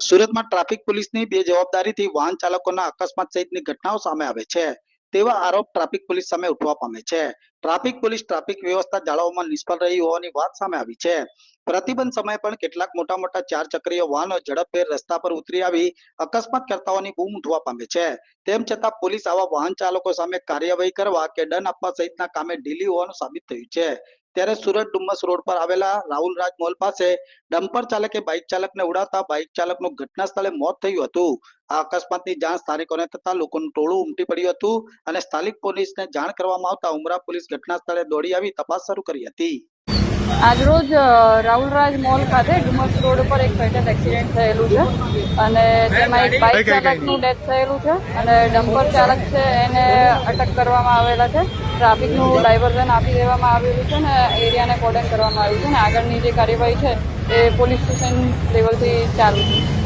સુરતમાં ટ્રાફિક પોલીસની બે જવાબદારીથી વાહન ચાલકોના અકસ્માત સહિતની ઘટનાઓ સામે આવે છે. તેવા આરોપ ટ્રાફિક પોલીસ સામે ઉઠવા પામે છે. ટ્રાફિક પોલીસ ટ્રાફિક વ્યવસ્થા જાળવવામાં નિષ્ફળ રહી હોવાની વાત સામે આવી છે. પ્રતિબંધ સમયે પણ કેટલાક મોટા મોટા ચાર ચક્રીય વાહનો ઝડપભેર રસ્તા પર ઉતરી આવી અકસ્માત કરતાઓની બૂમ ઉઠવા પામે છે. તેમ છતાં પોલીસ આવા વાહન ચાલકો સામે કાર્યવાહી કરવા કે દંડ આપવા સહિતના કામે ઢીલી હોવાનું સાબિત થયું છે. ત્યારે સુરત ડુમ્મસ રોડ પર આવેલા રાહુલ રાજ મોલ પાસે ડમ્પર ચાલકે બાઇક ચાલકને ઉડાવતા બાઇક ચાલકનું ઘટના સ્થળે મોત થયું હતું. આ અકસ્માતની જાણ સ્થાનિકોને થતા લોકોનું ટોળું ઉમટી પડ્યું હતું અને સ્થાનિક પોલીસને જાણ કરવામાં આવતા ઉમરા પોલીસ ઘટના સ્થળે દોડી આવી તપાસ શરૂ કરી હતી. આજરોજ રાહુલરાજ મોલ ખાતે ડુમસ રોડ ઉપર એક ફેટલ એક્સિડન્ટ થયેલું છે અને તેમાં એક બાઇક ચાલકનું ડેથ થયેલું છે અને ડમ્પર ચાલક છે એને અટક કરવામાં આવેલા છે. ટ્રાફિકનું ડાયવર્ઝન આપી દેવામાં આવેલું છે ને એરિયાને કોર્ડન કરવામાં આવ્યું છે ને આગળની જે કાર્યવાહી છે એ પોલીસ સ્ટેશન લેવલથી ચાલુ છે.